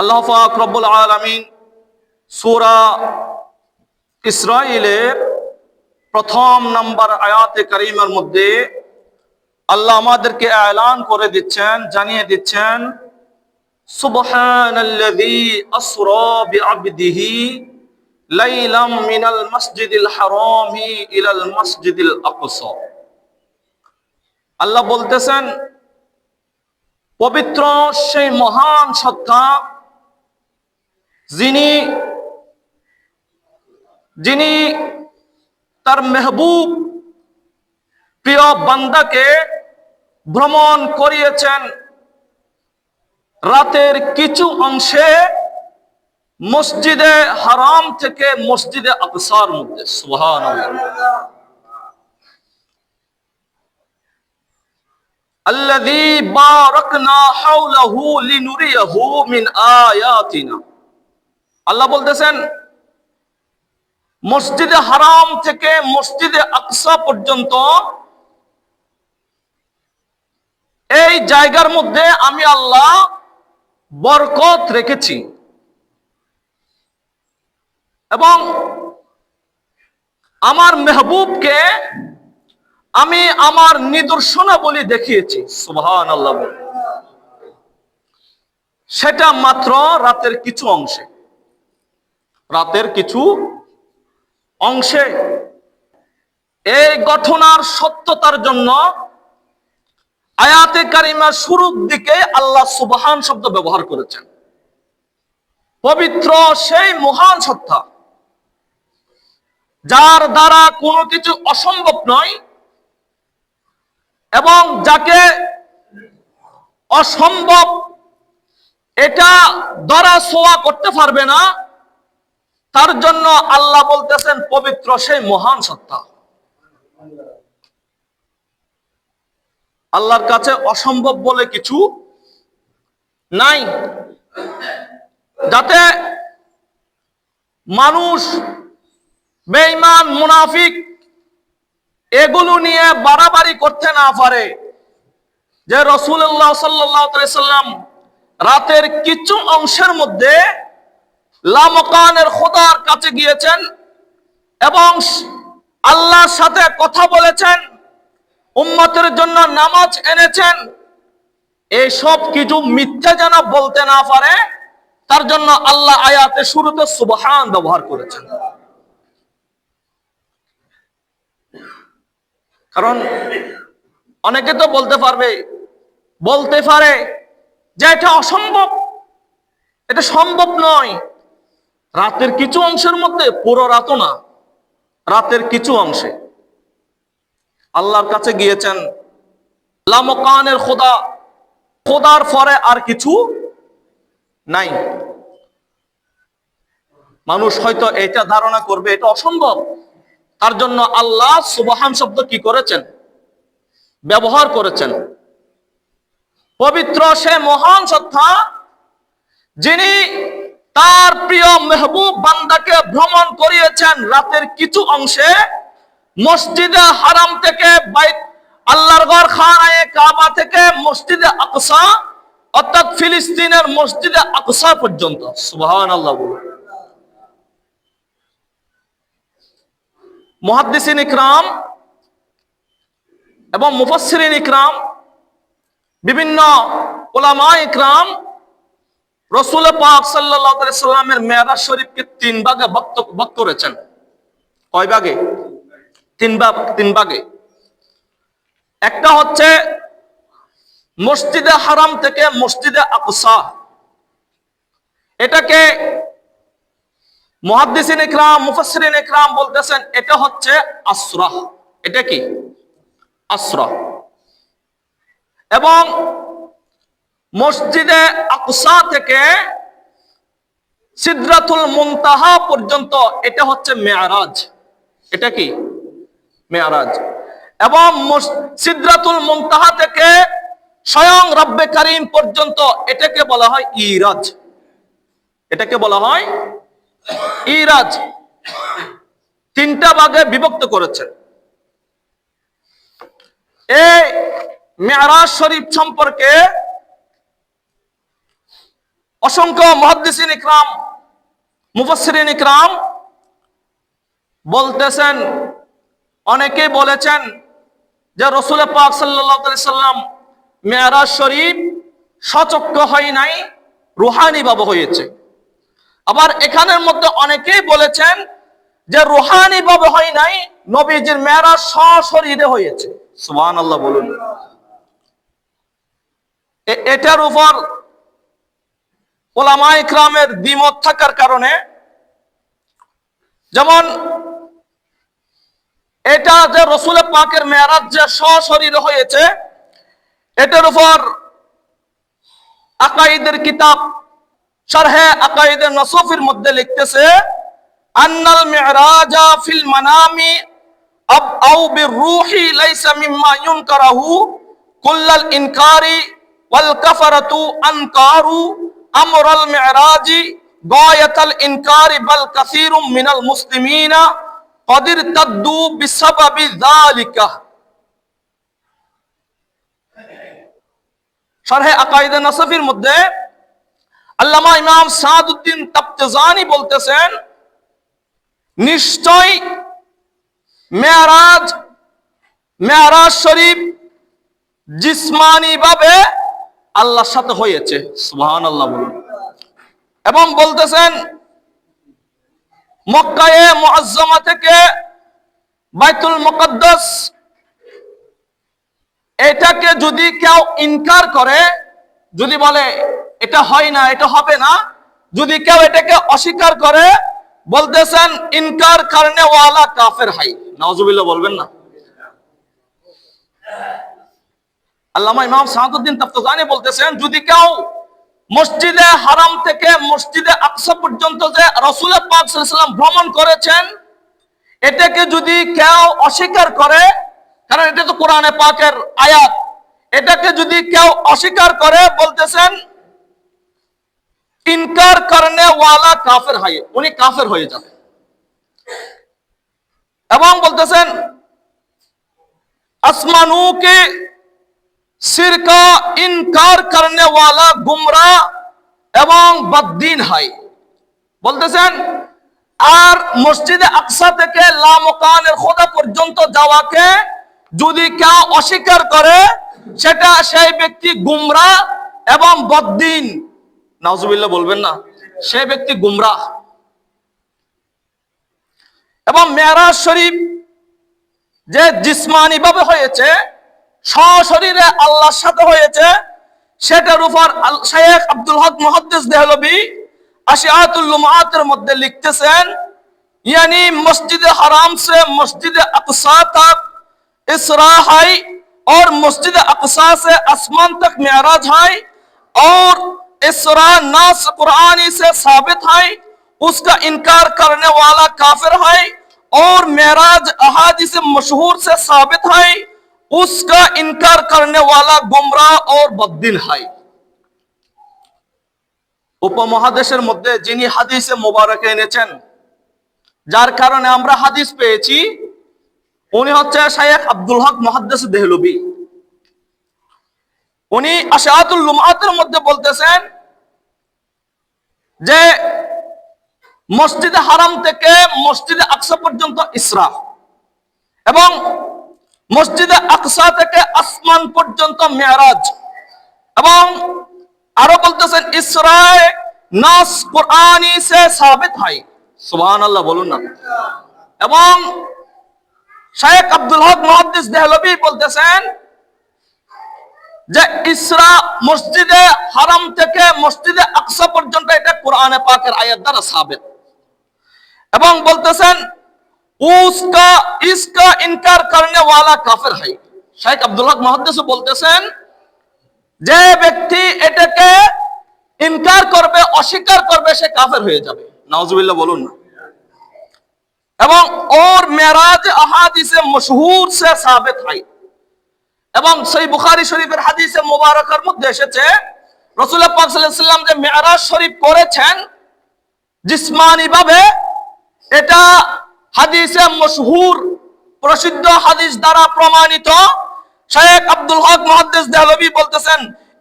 আল্লাহ পাক রব্বুল আলামিন সূরা ইসরাইলের প্রথম নাম্বার আয়াতে কারিমার মধ্যে আল্লাহ আমাদেরকে এলান করে দিচ্ছেন, জানিয়ে দিচ্ছেন আল্লাহ বলতেছেন, পবিত্র সেই মহান সত্তা যিনি যিনি তার মেহবুব প্রিয় বান্দাকে ভ্রমণ করিয়েছেন রাতের কিছু অংশে মসজিদে হারাম থেকে মসজিদে আকসার মধ্যে সুহান الذي باركنا حوله لنريه من آياتنا আল্লাহ বলতেছেন, মসজিদে হারাম থেকে মসজিদে আকসা পর্যন্ত এই জায়গার মধ্যে আমি আল্লাহ বরকত রেখেছি। এবং আমার মেহবুবকে আমি আমার নিদর্শনাবলী দেখিয়েছি সুবহান আল্লাহ সেটা মাত্র রাতের কিছু অংশে। রাতের কিছু অংশে। এই ঘটনার সত্যতার জন্য আয়াতে কারিমার শুরুর দিকে আল্লাহ সুবহান শব্দ ব্যবহার করেছেন। পবিত্র সেই মহান সত্তা, যার দ্বারা কোনো কিছু অসম্ভব নয় এবং যাকে অসম্ভব, এটা দ্বারা সোয়া করতে পারবে না তার জন্য আল্লাহ বলতেছেন, পবিত্র সেই মহান সত্তা। আল্লাহর কাছে অসম্ভব বলে কিছু নাই। যাতে মানুষ, বেঈমান, মুনাফিক, এগুলো নিয়ে বাড়াবাড়ি করতে না পারে। যে রসুল্লাহ সাল্লাম রাতের কিছু অংশের মধ্যে লামকানের খোদার কাছে গিয়েছেন এবং আল্লাহর সাথে কথা বলেছেন, উম্মতের জন্য নামাজ এনেছেন। এইসব কিছু মিথ্যা যেন বলতে না পারে, তার জন্য আল্লাহ আয়াতে শুরুতে সুবহান ব্যবহার করেছেন। কারণ অনেকে তো বলতে পারবে, বলতে পারে যে এটা অসম্ভব, এটা সম্ভব নয়। রাতের কিছু অংশের মধ্যে পুরো রাতও না, রাতের কিছু অংশে। আল্লাহর কাছে গিয়েছেন লামকানের খোদা, খোদার পরে আর কিছু নাই। মানুষ হয়তো এটা ধারণা করবে, এটা অসম্ভব। তার জন্য আল্লাহ সুবহান শব্দ কি করেছেন? ব্যবহার করেছেন। পবিত্র সে মহান সত্তা, যিনি তার প্রিয় মেহবুব বান্দাকে ভ্রমণ করিয়েছেন রাতের কিছু অংশে মসজিদে হারাম থেকে আল্লাহর ঘর খানায়ে কাবা থেকে মসজিদে আকসা, অর্থাৎ ফিলিস্তিনের মসজিদে আকসা পর্যন্ত। সুবহান আল্লাহ মুহাদ্দিসিন ইকরাম এবং মুফাসসিরিন ইকরাম, বিভিন্ন ওলামা ইকরাম রসুল পাক সাল্লামের মেরাজ শরীফকে তিন ভাগে ভক্ত করেছেন। কয় ভাগে? তিন ভাগ, তিন ভাগে। একটা হচ্ছে মসজিদে হারাম থেকে মসজিদে আকসা। এটাকে মুহাদ্দিসিন ইকরাম, মুফাসসিরিন ইকরাম বলতেছেন, এটা হচ্ছে আসরা এটা কি? আসরা এবং মসজিদে আকসা থেকে সিদরাতুল মুনতাহা পর্যন্ত এটা হচ্ছে মেয়ারাজ। এটা কি? মেয়ারাজ। এবং সিদরাতুল মুনতাহা থেকে স্বয়ং রব্বে কারিম পর্যন্ত এটাকে বলা হয় ইরাজ। এটাকে বলা হয় ইরাজ। তিনটা ভাগে বিভক্ত করেছেন এই মেয়ারাজ শরীফ সম্পর্কে অসংখ্য মহাদ্দিসিন ইকরাম, মুফাসসিরিন ইকরাম বলতেছেন অনেকে বলেছেন যে রসুল পাক সাল্লাম মেয়ারাজ শরীফ সচক্ষ হয় নাই, রুহানি ভাবে হয়েছে। আবার এখানের মধ্যে অনেকেই বলেছেন যে রুহানি ভাবে হয় নাই, নবীজির মেয়ারাজ সশরীরে হয়েছে। সুবহানাল্লাহ বলুন। এটার উপর ওলামা ইকরামের দ্বিমত থাকার কারণে, যেমন এটা যে রসুল পাকের মেয়ারাজ যে সশরীরে হয়েছে, এটার উপর আকাইদের কিতাব, শারহে আকাইদের নসফির মধ্যে লিখতেছে, আন্নাল মিরাজা ফিল মানামি আব আও বিরূহি লাইসা মিম্মা ইউনকারাহু কুল্লাল ইনকারি ওয়াল কাফারাতু আনকারু। أمر المعراج غاية الإنكار بل كثير من المسلمين قد ارتدوا بسبب ذلك. شرح عقائد نصفر المدة. علامہ امام سعد الدين تبتزاني بولتے سین نشتوئی معراج معراج شریف جسماني بابے আল্লাহর সাথে হয়েছে। সুবহানাল্লাহ বলুন। এবং বলতেছেন, মক্কায়ে মুআজ্জামা থেকে বাইতুল মুকদ্দাস, এটাকে যদি কেউ ইনকার করে, যদি বলে, এটা হয় না, এটা হবে না, যদি কেউ এটাকে অস্বীকার করে, বলতেছেন, ইনকার করনে ওয়ালা কাফের হাই নাউজুবিল্লাহ বলবেন না। আল্লামা ইমাম সাহাদুদ্দিন তাফতাজানি বলতেছেন, যদি কেউ মসজিদে হারাম থেকে মসজিদে আকসা পর্যন্ত যে রসুল পাক ওয়াসাল্লাম ভ্রমণ করেছেন, এটাকে যদি কেউ অস্বীকার করে, কারণ এটা তো কোরআনে পাকের আয়াত, এটাকে যদি কেউ অস্বীকার করে, বলতেছেন, ইনকার করনে ওয়ালা কাফের হয়, উনি কাফের হয়ে যাবে। এবং বলতেছেন সির কা ইনকার করনে গুমরা এবং বদ্দিন হয়। বলতেছেন, আর মসজিদে আকসা থেকে লামকানের খোদা পর্যন্ত যাওয়াকে যদি কেউ অস্বীকার করে, সেটা সেই ব্যক্তি গুমরা এবং বদ্দিন। নাজুবিল্লা বলবেন না, সেই ব্যক্তি গুমরা। এবং মেয়ারাজ শরীফ যে জিসমানিভাবে হয়েছে সশরীরে আল্লাহর সাথে হয়েছে সেটার উপর আল- শেখ আব্দুল হক মুহাদ্দিস দেহলবি আশিয়াতুল লুমাতের মধ্যে লিখতেছেন यानी मस्जिद हराम से मस्जिद अक्सा तक इसरा है और मस्जिद अक्सा से आसमान तक मेराज है और इसरा नास कुरानी से साबित है उसका इनकार करने वाला काफिर है और मेराज अहादिस मशहूर से साबित है उसका इनकार करने वाला गुमराह और बद्दिन है উপমহাদেশের মধ্যে যিনি হাদিসে মোবারক এনেছেন যার কারণে আমরা হাদিস পেয়েছি উনি হচ্ছে শায়েখ আব্দুল হক মহাদ্দেস দেহলবি উনি আশাতুল লুমাতের মধ্যে বলতেছেন যে মসজিদে হারাম থেকে মসজিদে আকসা পর্যন্ত ইসরা এবং মসজিদে আকসা থেকে আসমান পর্যন্ত মেয়ারাজ। এবং আরও বলতেছেন, ইসরায় নাস কোরআনি সে সাবিত হয়। সুবহান আল্লাহ বলুন না। এবং শেখ আব্দুল হক মুহাদ্দিস দেহলবি বলতেছেন যে, ইসরা মসজিদে হারাম থেকে মসজিদে আকসা পর্যন্ত এটা কোরআনে পাকের আয়াত দ্বারা সাবিত। এবং বলতেছেন उसका इसका इनकार करने वाला काफिर है শেখ আব্দুল হক মুহাদ্দিস বলতেছেন যে ব্যক্তি এটাকে ইনকার করবে অস্বীকার করবে সে কাফের হয়ে যাবে নাউজুবিল্লাহ বলুন না এবং ওর মেরাজ আহাদিসে মশহুর সে সাবিত হয় এবং সেই বুখারী শরীফের হাদিসে মুবারকার মধ্যে এসেছে রাসূলুল্লাহ পাক সাল্লাল্লাহু আলাইহি ওয়াসাল্লাম যে মেরাজ শরীফ করেছেন জিসমানি ভাবে এটা হাদিসে মশহুর প্রসিদ্ধ হাদিস দ্বারা প্রমাণিত। শেখ আব্দুল হক মহাদ্দেস দেহলবি বলতেছেন,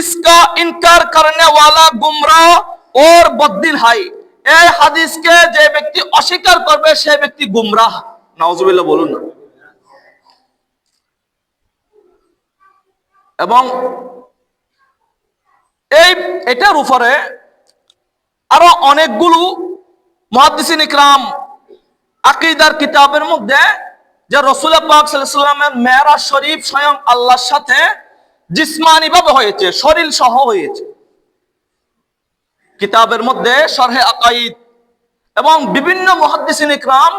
ইসকা ইনকার করনে ওয়ালা গুমরা ওর বদ্দিল হাই। এই হাদিসকে যে ব্যক্তি অস্বীকার করবে, সে ব্যক্তি গুমরাহ নাউজুবিল্লাহ, বলুন না। এবং এই, এটার উপরে আরও অনেকগুলো মহাদিসিন ইকরাম আকিদার কিতাবের মধ্যে যে রসুল পাক সাল্লামের মেয়েরা শরীফ স্বয়ং আল্লাহর সাথে জিসমানি ভাবে হয়েছে শরীর সহ হয়েছে। কিতাবের মধ্যে সরহে আকাইদ এবং বিভিন্ন মহাদিসিন ইকরাম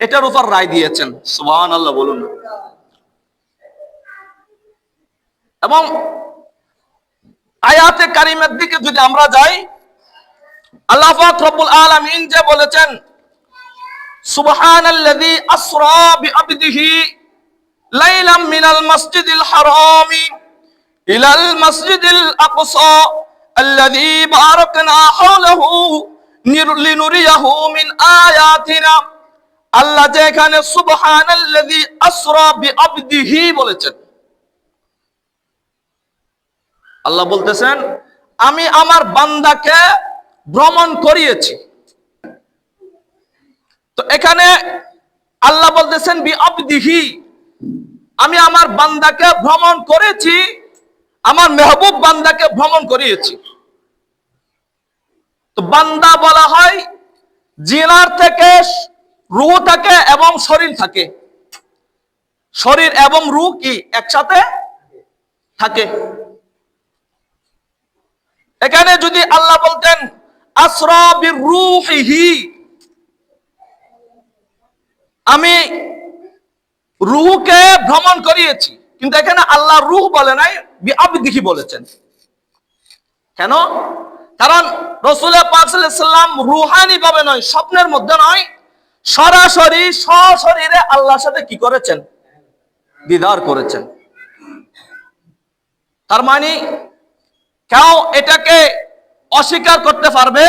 এটার উপর রায় দিয়েছেন। সুবহান আল্লাহ বলুন। এবং আয়াতে কারিমের দিকে যদি আমরা যাই, আল্লাহ রব্বুল আলামিন যে বলেছেন সুবহানাল্লাযী আসরা বিআবদিহি লাইলাম মিনাল মাসজিদিল হারামি ইলাল মাসজিদিল আকসা الذي باركنا حوله لنريه من آياتنا আল্লাহ যে এখানে সুবহানাল্লাযী আসরা বিআবদিহি বলেছেন আল্লাহ বলতেছেন আমি আমার বান্দাকে ভ্রমণ করিয়েছি তো এখানে আল্লাহ বলতেছেন বি আবদিহি আমি আমার বান্দাকে ভ্রমণ করেছি, আমার মেহবুব বান্দাকে ভ্রমণ করিয়েছি। তো বান্দা বলা হয়, জিনার থেকে, রুহ থাকে এবং শরীর থাকে। শরীর এবং রুহ কি একসাথে থাকে? এখানে যদি আল্লাহ বলতেন, আসরা বিরুহিহি আমি রুহকে ভ্রমণ করিয়েছি, কিন্তু এখানে আল্লাহ রুহ বলে নাই আবিদিহি বলেছেন। কেন? কারণ রসুল পাকসাল্লাম রুহানি ভাবে নয়, স্বপ্নের মধ্যে নয়, সরাসরি সশরীরে আল্লাহর সাথে কি করেছেন? দিদার করেছেন। তার মানে কেউ এটাকে অস্বীকার করতে পারবে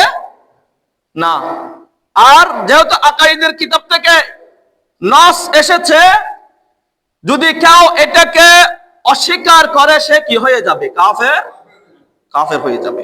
না। আর যেহেতু আকাইদের কিতাব থেকে নস এসেছে, যদি কেউ এটাকে অস্বীকার করে, সে কি হয়ে যাবে? কাফের? কাফের হয়ে যাবে।